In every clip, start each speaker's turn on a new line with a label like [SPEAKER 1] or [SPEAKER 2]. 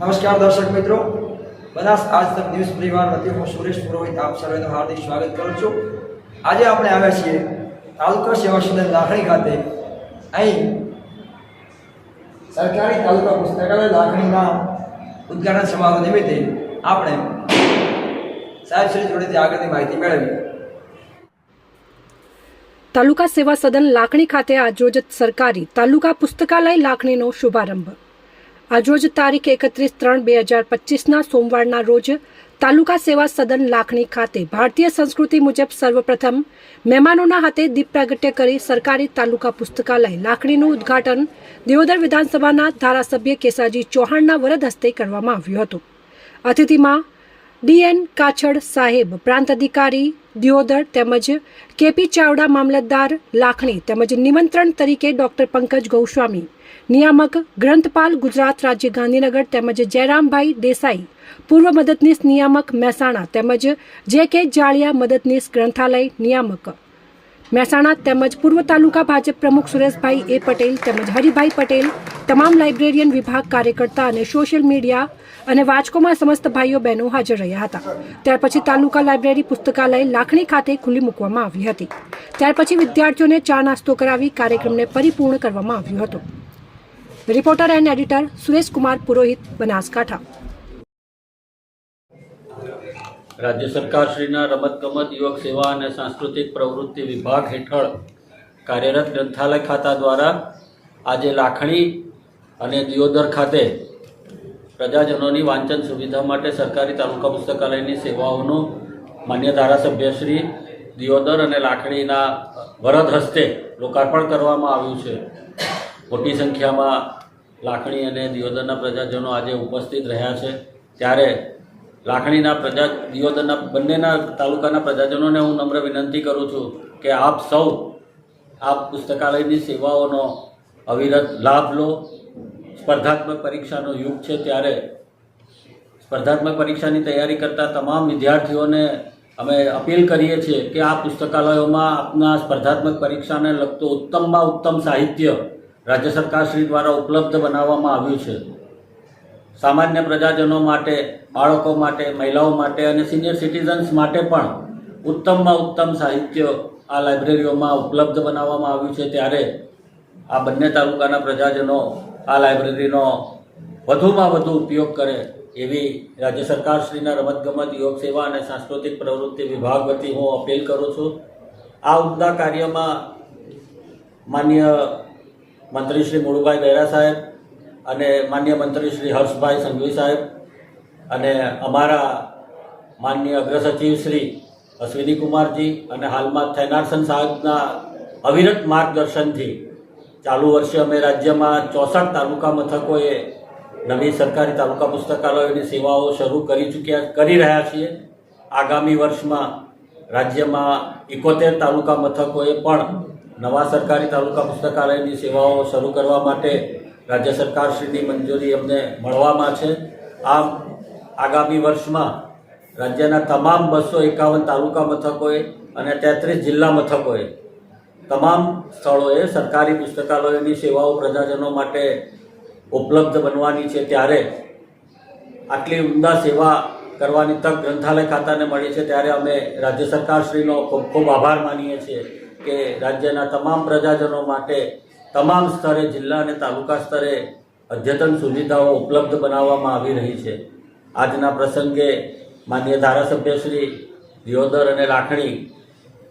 [SPEAKER 1] નમસ્કાર દર્શક મિત્રો. બનાસ આજ તક ન્યૂઝ પરિવાર વતી હું સુરેશ પુરોહિત, આપ સર્વેનું હાર્દિક સ્વાગત કરું છું. આજે આપણે આવ્યા છીએ તાલુકા સેવા સદન લાખણી ખાતે. અહીં સરકારી તાલુકા પુસ્તકાલય લાખણીના ઉદ્ઘાટન સમારોહ નિમિત્તે આપણે સાહેબ શ્રી જોડેથી આગળની માહિતી મેળવી.
[SPEAKER 2] તાલુકા સેવા સદન લાખણી ખાતે આજરોજ સરકારી તાલુકા પુસ્તકાલય લાખણીનો શુભારંભ. આજરોજ તારીખ એકત્રીસ ત્રણ બે હજાર પચીસના સોમવારના રોજ તાલુકા સેવા સદન લાખણી ખાતે ભારતીય સંસ્કૃતિ મુજબ સર્વપ્રથમ મહેમાનોના હાથે દીપ પ્રાગટ્ય કરી સરકારી તાલુકા પુસ્તકાલય લાખણીનું ઉદ્ઘાટન દિયોદર વિધાનસભાના ધારાસભ્ય કેસાજી ચૌહાણના વરદ હસ્તે કરવામાં આવ્યું હતું. અતિથિમાં ડીએન કાછડ સાહેબ પ્રાંત અધિકારી દિયોદર તેમજ કેપી ચાવડા મામલતદાર લાખણી તેમજ નિમંત્રણ તરીકે ડોક્ટર પંકજ ગૌસ્વામી, નિયામક ગ્રંથપાલ ગુજરાત રાજ્ય ગાંધીનગર તેમજ જયરામભાઈ દેસાઈ, પૂર્વ મદદનીશ નિયામક મહેસાણા તેમજ જે કે જાળિયા મદદનીશ ગ્રંથાલય નિયામક. મહેસાણા તેમજ પૂર્વ તાલુકા ભાજપ પ્રમુખ સુરેશભાઈ એ પટેલ તેમજ હરિભાઈ પટેલ તમામ લાઇબ્રેરિયન વિભાગ કાર્યકર્તા અને સોશિયલ મીડિયા અને વાચકોમાં સમસ્ત ભાઈઓ બહેનો હાજર રહ્યા હતા. ત્યાર પછી તાલુકા લાઇબ્રેરી પુસ્તકાલય લાખણી ખાતે ખુલ્લી મૂકવામાં આવી હતી. ત્યાર પછી વિદ્યાર્થીઓને ચા નાસ્તો કરાવી કાર્યક્રમને પરિપૂર્ણ કરવામાં આવ્યો હતો. Reporter and editor Suresh Kumar Purohit, Banaskantha.
[SPEAKER 3] રાજ્ય સરકારશ્રીના રમતગમત, યુવક સેવા અને સાંસ્કૃતિક પ્રવૃત્તિ વિભાગ હેઠળ કાર્યરત ગ્રંથાલય ખાતા દ્વારા આજે લાખણી અને દિયોદર ખાતે પ્રજાજનોની વાંચન સુવિધા માટે સરકારી તાલુકા પુસ્તકાલયની સેવાઓનું માન્ય ધારાસભ્યશ્રી દિયોદર અને લાખણીના વરદ હસ્તે લોકાર્પણ કરવામાં આવ્યું છે. મોટી સંખ્યામાં લાખણી અને દિયોદરના પ્રજાજનો આજે ઉપસ્થિત રહ્યા છે. ત્યારે લાખણીના પ્રજા, દિયોદરના બંનેના તાલુકાના પ્રજાજનોને હું નમ્ર વિનંતી કરું છું કે આપ સૌ આ પુસ્તકાલયની સેવાઓનો અવિરત લાભ લો. સ્પર્ધાત્મક પરીક્ષાનો યુગ છે ત્યારે સ્પર્ધાત્મક પરીક્ષાની તૈયારી કરતા તમામ વિદ્યાર્થીઓને અમે અપીલ કરીએ છીએ કે આ પુસ્તકાલયોમાં આપના સ્પર્ધાત્મક પરીક્ષાને લગતું ઉત્તમમાં ઉત્તમ સાહિત્ય રાજ્ય સરકારશ્રી દ્વારા ઉપલબ્ધ બનાવવામાં આવ્યું છે. સામાન્ય પ્રજાજનો માટે, બાળકો માટે, મહિલાઓ માટે અને સિનિયર સિટીઝન્સ માટે પણ ઉત્તમમાં ઉત્તમ સાહિત્ય આ લાઇબ્રેરીઓમાં ઉપલબ્ધ બનાવવામાં આવ્યું છે ત્યારે આ બંને તાલુકાના પ્રજાજનો આ લાઇબ્રેરીનો વધુમાં વધુ ઉપયોગ કરે એવી રાજ્ય સરકારશ્રીના રમતગમત, યોગ સેવા અને સાંસ્કૃતિક પ્રવૃત્તિ વિભાગ વતી હું અપીલ કરું છું. આ ઉમદા કાર્યમાં માન્ય મંત્રી શ્રી મુળુભાઈ બહેરા સાહેબ અને માન્ય મંત્રી શ્રી હર્ષભાઈ સંઘવી સાહેબ અને અમારા માન્ય અગ્રસચિવ શ્રી અશ્વિની કુમારજી અને હાલમાં થેનારસન સાહેબના અવિરત માર્ગદર્શનથી ચાલુ વર્ષે અમે રાજ્યમાં ચોસઠ તાલુકા મથકોએ નવી સરકારી તાલુકા પુસ્તકાલયોની સેવાઓ શરૂ કરી ચૂક્યા, કરી રહ્યા છીએ. આગામી વર્ષમાં રાજ્યમાં એકોતેર તાલુકા મથકોએ પણ નવા સરકારી તાલુકા પુસ્તકાલયની સેવાઓ શરૂ કરવા માટે રાજ્ય સરકારશ્રીની મંજૂરી અમને મળવામાં છે. આમ આગામી વર્ષમાં રાજ્યના તમામ બસો એકાવન તાલુકા મથકોએ અને તેત્રીસ જિલ્લા મથકોએ તમામ સ્થળોએ સરકારી પુસ્તકાલયોની સેવાઓ પ્રજાજનો માટે ઉપલબ્ધ બનવાની છે ત્યારે આટલી ઉમદા સેવા કરવાની તક ગ્રંથાલય ખાતાને મળી છે ત્યારે અમે રાજ્ય સરકારશ્રીનો ખૂબ ખૂબ આભાર માનીએ છીએ કે રાજ્યના તમામ પ્રજાજનો માટે તમામ સ્તરે, જિલ્લા અને તાલુકા સ્તરે અદ્યતન સુવિધાઓ ઉપલબ્ધ બનાવવામાં આવી રહી છે. આજના પ્રસંગે માન્ય ધારાસભ્યશ્રી દિયોદર અને લાખણી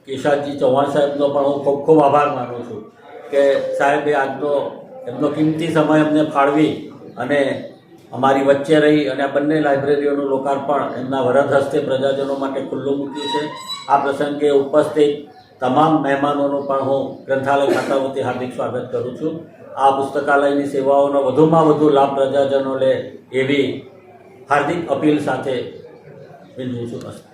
[SPEAKER 3] કિશાનજી ચૌહાણ સાહેબનો પણ હું ખૂબ ખૂબ આભાર માનું છું કે સાહેબે આજનો એમનો કિંમતી સમય અમને ફાળવી અને અમારી વચ્ચે રહી અને આ બંને લાઇબ્રેરીઓનું લોકાર્પણ એમના વરદ હસ્તે પ્રજાજનો માટે ખુલ્લું મૂક્યું છે. આ પ્રસંગે ઉપસ્થિત તમામ મહેમાનોનું પણ હું ગ્રંથાલય ખાતા વતી હાર્દિક સ્વાગત કરું છું. આ પુસ્તકાલયની સેવાઓનો વધુમાં વધુ લાભ પ્રજાજનો લે એવી હાર્દિક અપીલ સાથે વિનવું છું.